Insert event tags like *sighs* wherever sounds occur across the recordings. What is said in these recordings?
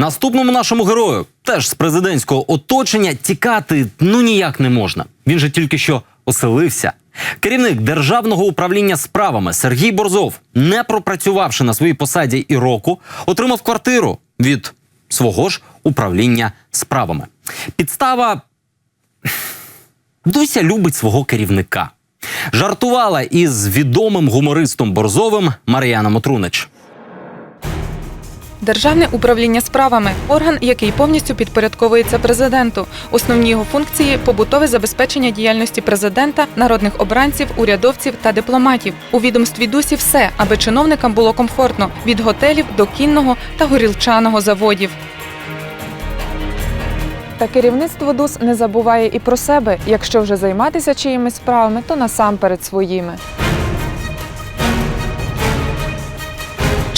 Наступному нашому герою теж з президентського оточення тікати ну ніяк не можна. Він же тільки що оселився. Керівник державного управління справами Сергій Борзов, не пропрацювавши на своїй посаді і року, отримав квартиру від свого ж управління справами. Підстава *sighs* Дуся любить свого керівника. Жартувала із відомим гумористом Борзовим Мар'яна Мотрунич. Державне управління справами орган, який повністю підпорядковується президенту. Основні його функції побутове забезпечення діяльності президента, народних обранців, урядовців та дипломатів. У відомстві дусі все, аби чиновникам було комфортно від готелів до кінного та горілчаного заводів. Та керівництво ДУС не забуває і про себе. Якщо вже займатися чиїмись справами, то насамперед своїми.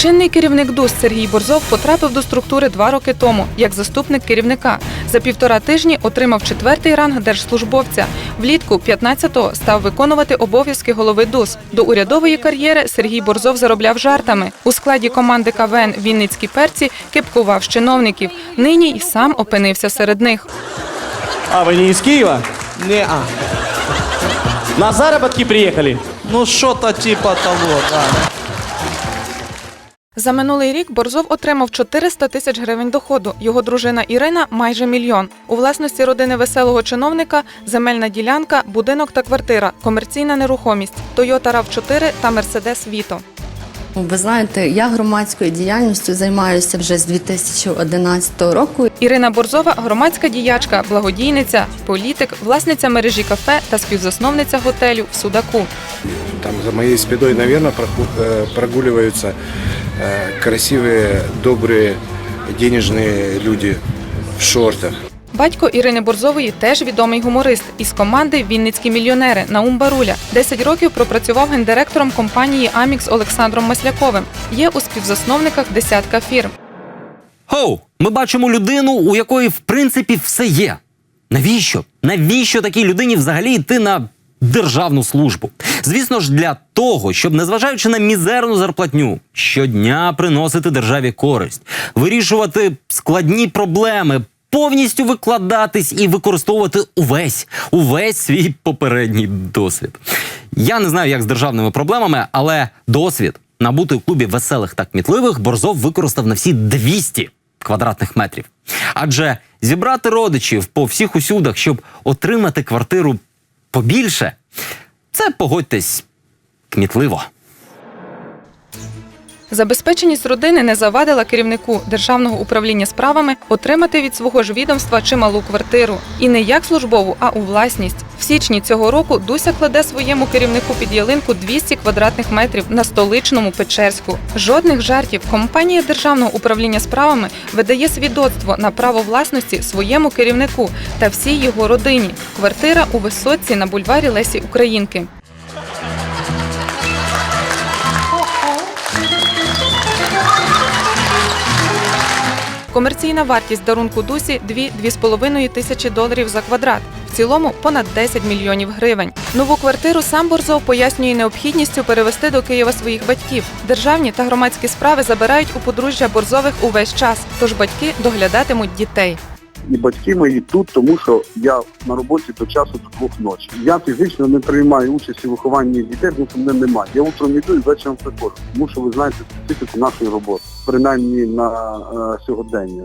Чинний керівник ДУС Сергій Борзов потрапив до структури два роки тому як заступник керівника. За півтора тижні отримав четвертий ранг держслужбовця. Влітку 15-го став виконувати обов'язки голови ДУС. До урядової кар'єри Сергій Борзов заробляв жартами. У складі команди КВН Вінницькі перці кепкував з чиновників. Нині й сам опинився серед них. А, вы не из Киева? Не, а. На заработки приехали? Ну, что-то типа того, да. За минулий рік Борзов отримав 400 тисяч гривень доходу. Його дружина Ірина майже мільйон. У власності родини веселого чиновника земельна ділянка, будинок та квартира, комерційна нерухомість, Toyota RAV4 та Mercedes Vito. Ви знаєте, я громадською діяльністю займаюся вже з 2011 року. Ірина Борзова громадська діячка, благодійниця, політик, власниця мережі кафе та співзасновниця готелю в Судаку. Там за моей спиной, наверное, прогуливаются э, красивые, добрые, денежные люди в шортах. Батько Ірини Борзової теж відомий гуморист із команди Вінницькі мільйонери Наум Баруля. 10 років пропрацював гендиректором компанії Амікс Олександром Масляковим. Є у співзасновниках десятка фірм. Хоу, ми бачимо людину, у якої в принципі все є. Навіщо? Навіщо такій людині взагалі йти на державну службу? Звісно ж, для того, щоб, незважаючи на мізерну зарплатню, щодня приносити державі користь, вирішувати складні проблеми, повністю викладатись і використовувати увесь, увесь свій попередній досвід. Я не знаю, як з державними проблемами, але досвід набутий у клубі веселих та кмітливих Борзов використав на всі 200 квадратних метрів. Адже зібрати родичів по всіх усюдах, щоб отримати квартиру побільше, це погодьтесь кмітливо. Забезпеченість родини не завадила керівнику державного управління справами отримати від свого ж відомства чималу квартиру. І не як службову, а у власність. В січні цього року Дуся кладе своєму керівнику під ялинку 200 квадратних метрів на столичному Печерську. Жодних жартів. Компанія державного управління справами видає свідоцтво на право власності своєму керівнику та всій його родині. Квартира у висотці на бульварі Лесі Українки. Комерційна вартість дарунку Дусі 2-2,5 тисячі доларів за квадрат. В цілому понад 10 мільйонів гривень. Нову квартиру сам Борзов пояснює необхідністю перевести до Києва своїх батьків. Державні та громадські справи забирають у подружжя Борзових увесь час, тож батьки доглядатимуть дітей. І батьки мої тут, тому що я на роботі до часу до двох ночі. Я фізично не приймаю участь у вихованні дітей, тому що мене немає. Я утром йду і вечором приходжу, тому що ви знаєте специфіку нашої роботи, принаймні на е, сьогодення.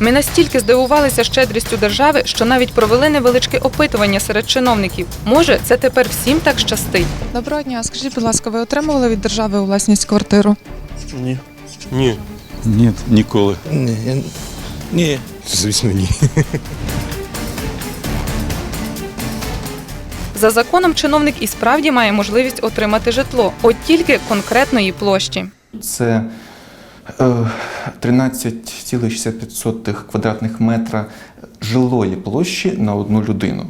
Ми настільки здивувалися щедрістю держави, що навіть провели невеличке опитування серед чиновників. Може, це тепер всім так щастить. Доброго дня. Скажіть, будь ласка, ви отримували від держави у власність квартиру? Ні. Ні. Ні, ніколи. Ні. Ні. Звісно, ні. За законом чиновник і справді має можливість отримати житло, от тільки конкретної площі. Це е, 13,65 квадратних метра жилої площі на одну людину.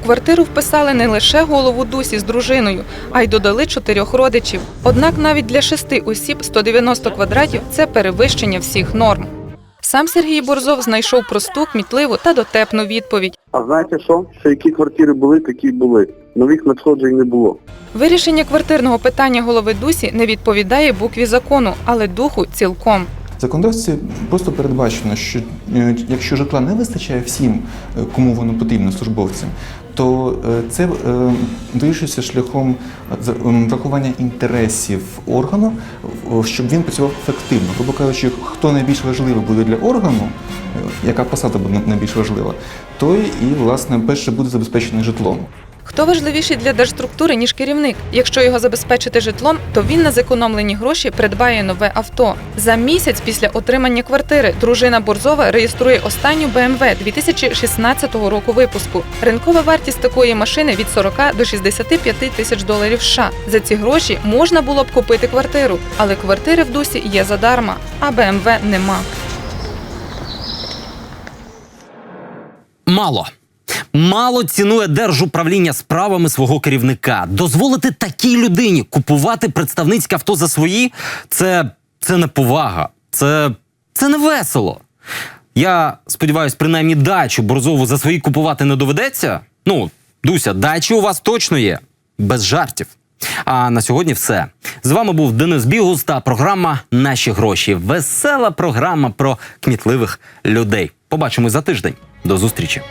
В квартиру вписали не лише голову Дусі з дружиною, а й додали чотирьох родичів. Однак навіть для шести осіб 190 квадратів це перевищення всіх норм. Сам Сергій Борзов знайшов просту, кмітливу та дотепну відповідь. А знаєте що? Що які квартири були, такі були. Нових надходжень не було. Вирішення квартирного питання голови Дусі не відповідає букві закону, але духу цілком. Законодавстві просто передбачено, що е, якщо житла не вистачає всім, е, кому воно потрібно, службовцям, то е, це вирішується шляхом ем, врахування інтересів органу, щоб він працював ефективно. Грубо кажучи, хто найбільш важливий буде для органу, яка посада буде найбільш важлива, той і власне перше буде забезпечений житлом. Хто важливіший для держструктури, ніж керівник? Якщо його забезпечити житлом, то він на зекономлені гроші придбає нове авто. За місяць після отримання квартири дружина Борзова реєструє останню BMW 2016 року випуску. Ринкова вартість такої машини від 40 до 65 тисяч доларів США. За ці гроші можна було б купити квартиру, але квартири в дусі є задарма, а BMW нема. Мало. Мало цінує держуправління справами свого керівника. Дозволити такій людині купувати представницьке авто за свої це, це не повага. Це, це не весело. Я сподіваюся, принаймні дачу Борзову за свої купувати не доведеться. Ну, Дуся, дачі у вас точно є. Без жартів. А на сьогодні все. З вами був Денис Бігус та програма Наші гроші. Весела програма про кмітливих людей. Побачимось за тиждень. До зустрічі.